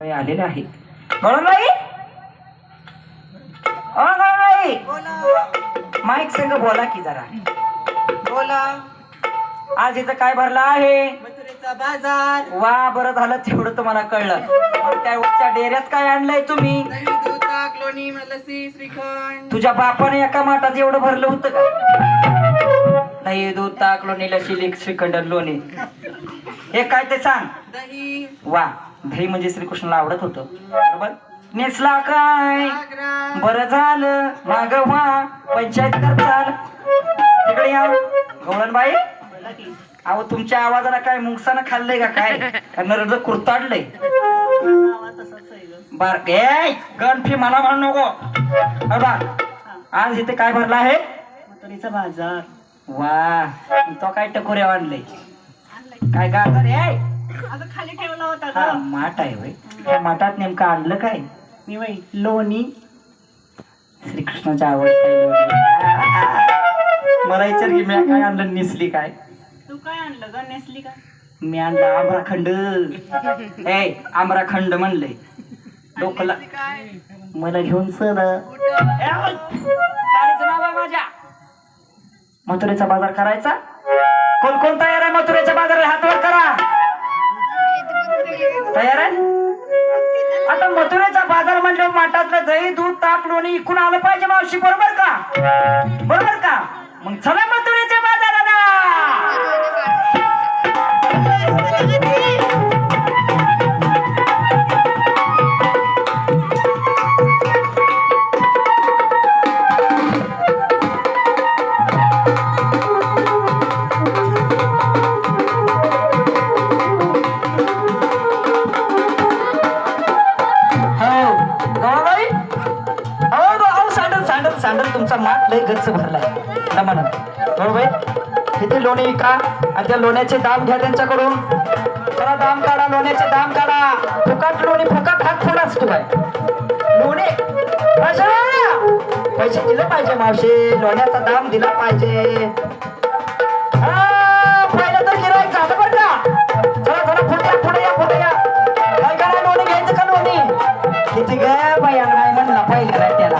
आलेले आहेत. गौरवबाई अ गौरवबाई बोला. माईक संग बोला की जरा. बोला. आज इथं काय भरला आहे? बाजार. वा बरं झालं तेवढं तुम्हाला कळलं. त्या डेऱ्यात काय आणलंय तुम्ही? लोणी श्रीखंड. तुझ्या बापाने एका माठात एवढं भरलं होतं का? दही दूध ताक लोणी लशी श्रीखंड लोणी. हे काय ते सांग? दही. वा. दही म्हणजे श्रीकृष्णाला आवडत होतं. बरोबर? नेसला काय? बरं झालं. माग व्हा पंचायत करताल तिकडे या. गवळणबाई? अहो तुमच्या आवाजाला काय मुंगसानं खाल्लंय का काय? नरड कुरताडलंय आहे. बर ए गणफी मला म्हणू नको. बा आज इथे काय भरला आहे? बाजार वा. तो काय टकोरे आणलंय? काय गाजर ए आता खाली ठेवला होता हा ग. माठ आहे वय त्या माठात नेमकं आणलं काय? मी बाई लोणी. श्रीकृष्णाच्या आवड काय लोणी. मला विचार की मी काय आणलं निसली काय? तू काय आणलं ग? नेसली का? मी आणलं आम्रखंड. ए आम्रखंड म्हणलंय. डोकला काय? मला घेऊन चल. कुठं? साडीचं नाव आहे माझ्या. मथुरेचा बाजार करायचा? कोण कोण तयार आहे मथुरेच्या बाजाराला हात वर करा? दही दूध ताक लोणी इकून आलं पाहिजे मावशी बरोबर का? बरोबर का? मग चला सँडल सँडल तुमचा माठ लय गच्च भरलाय. म्हणा बरोबर किती लोणी विका आणि त्या लोण्याचे दाम घ्या त्यांच्याकडून. त्याला दाम काढा लोण्याचे दाम काढा. फुकट लोणी फुकट हात फोडाच तू काय? लोणी? पैसे पैसे दिले पाहिजे मावशी. लोण्याचा दाम दिला पाहिजे. हा, पहिलं तर गिराईक झालं बरं का? चला चला पुढे या पुढे या पुढे या. काय करा लोणी? घ्यायचं का लोणी? किती ग बाई नाही म्हणला पहिल्या त्याला.